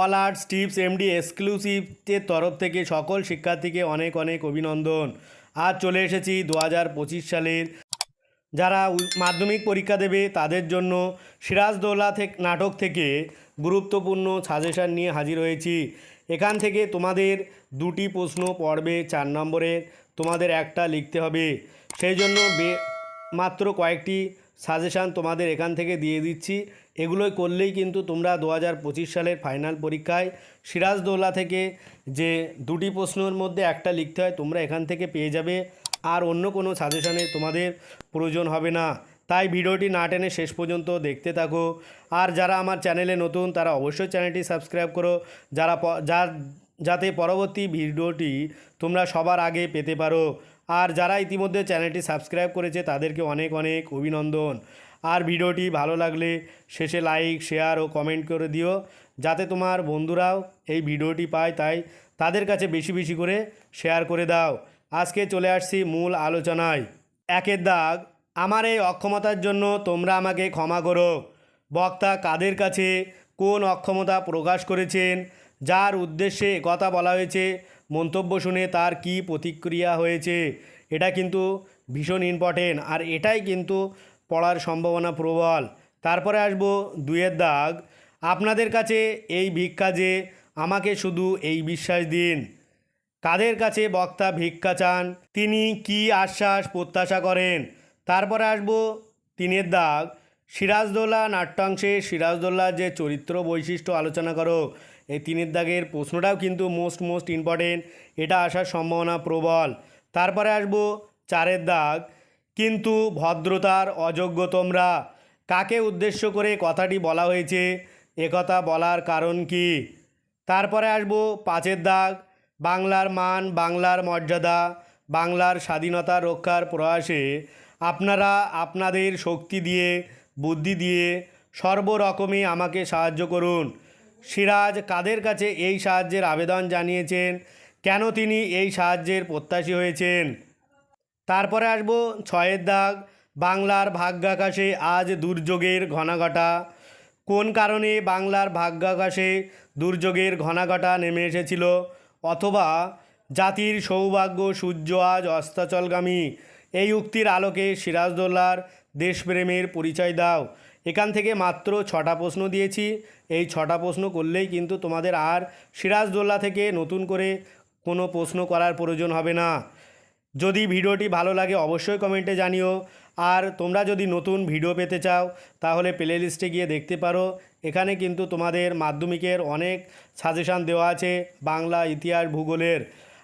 All arts tips MD এক্সক্লুসিভের তরফ থেকে সকল শিক্ষার্থীকে অনেক অনেক অভিনন্দন। আজ চলে এসেছি দু হাজার পঁচিশ সালের। যারা মাধ্যমিক পরীক্ষা দেবে তাদের জন্য সিরাজদৌল্লা থেকে, নাটক থেকে গুরুত্বপূর্ণ সাজেশান নিয়ে হাজির হয়েছি। এখান থেকে তোমাদের দুটি প্রশ্ন পড়বে চার নম্বরের। তোমাদের একটা লিখতে হবে। সেই জন্য মাত্র কয়েকটি সাজেশান তোমাদের এখান থেকে দিয়ে দিচ্ছি। এগুলোই করলেই কিন্তু তোমরা দু হাজার পঁচিশ সালের ফাইনাল পরীক্ষায় সিরাজদৌল্লা থেকে যে দুটি প্রশ্নের মধ্যে একটা লিখতে হয়, তোমরা এখান থেকে পেয়ে যাবে। আর অন্য কোনো সাজেশানে তোমাদের প্রয়োজন হবে না। তাই ভিডিওটি না টেনে শেষ পর্যন্ত দেখতে থাকো। আর যারা আমার চ্যানেলে নতুন, তারা অবশ্যই চ্যানেলটি সাবস্ক্রাইব করো। যারা যার যাতে পরবর্তী ভিডিওটি তোমরা সবার আগে পেতে পারো। আর যারা ইতিমধ্যে চ্যানেলটি সাবস্ক্রাইব করেছে, তাদেরকে অনেক অনেক অভিনন্দন। আর ভিডিওটি ভালো লাগলে শেষে লাইক, শেয়ার ও কমেন্ট করে দিও, যাতে তোমার বন্ধুরাও এই ভিডিওটি পায়, তাই তাদের কাছে বেশি বেশি করে শেয়ার করে দাও। আজকে চলে আসছি মূল আলোচনায়। একের দাগ, আমার এই অক্ষমতার জন্য তোমরা আমাকে ক্ষমা করো। বক্তা কাদের কাছে কোন অক্ষমতা প্রকাশ করেছেন, যার উদ্দেশ্যে কথা বলা হয়েছে মন্তব্য শুনে তার কি প্রতিক্রিয়া হয়েছে, এটা কিন্তু ভীষণ ইম্পর্টেন্ট আর এটাই কিন্তু পড়ার সম্ভাবনা প্রবল। তারপরে আসব দুয়ের দাগ। আপনাদের কাছে এই ভিক্ষা যে আমাকে শুধু এই বিশ্বাস দিন। কাদের কাছে বক্তা ভিক্ষা চান, তিনি কি আশ্বাস প্রত্যাশা করেন? তারপরে আসব তিনের দাগ। সিরাজদৌল্লা নাট্যাংশে সিরাজদৌল্লার যে চরিত্র বৈশিষ্ট্য আলোচনা করো, এই তিনের দাগের প্রশ্নটাও কিন্তু মোস্ট মোস্ট ইম্পর্টেন্ট, এটা আসার সম্ভাবনা প্রবল। তারপরে আসব চারের দাগ, কিন্তু ভদ্রতার অযোগ্য তোমরা। কাকে উদ্দেশ্য করে কথাটি বলা হয়েছে একথা বলার কারণ কি? তারপরে আসব পাঁচের দাগ, বাংলার মান, বাংলার মর্যাদা, বাংলার স্বাধীনতা রক্ষার প্রয়াসে আপনারা আপনাদের শক্তি দিয়ে বুদ্ধি দিয়ে সর্বরকমে আমাকে সাহায্য করুন। সিরাজ কাদের কাছে এই সাহায্যের আবেদন জানিয়েছেন? কেন তিনি এই সাহায্যের প্রত্যাশী হয়েছেন? তারপরে আসব ছয়ের দাগ। বাংলার ভাগ্যাকাশে আজ দুর্যোগের ঘনাঘটা। কোন কারণে বাংলার ভাগ্যাকাশে দুর্যোগের ঘনাঘটা নেমে এসেছিল? অথবা জাতির সৌভাগ্য সূর্য আজ অস্তাচলগামী? এই উক্তির আলোকে সিরাজদৌল্লার দেশপ্রেমের পরিচয় দাও। এখান থেকে মাত্র ছটা প্রশ্ন দিয়েছি। এই ছটা প্রশ্ন করলেই কিন্তু তোমাদের আর সিরাজদৌল্লা থেকে নতুন করে কোনো প্রশ্ন করার প্রয়োজন হবে না। যদি ভিডিওটি ভালো লাগে অবশ্যই কমেন্টে জানিও। আর তোমরা যদি নতুন ভিডিও পেতে চাও, তাহলে প্লে লিস্টে গিয়ে দেখতে পারো। এখানে কিন্তু তোমাদের মাধ্যমিকের অনেক সাজেশান দেওয়া আছে, বাংলা, ইতিহাস, ভূগোলের।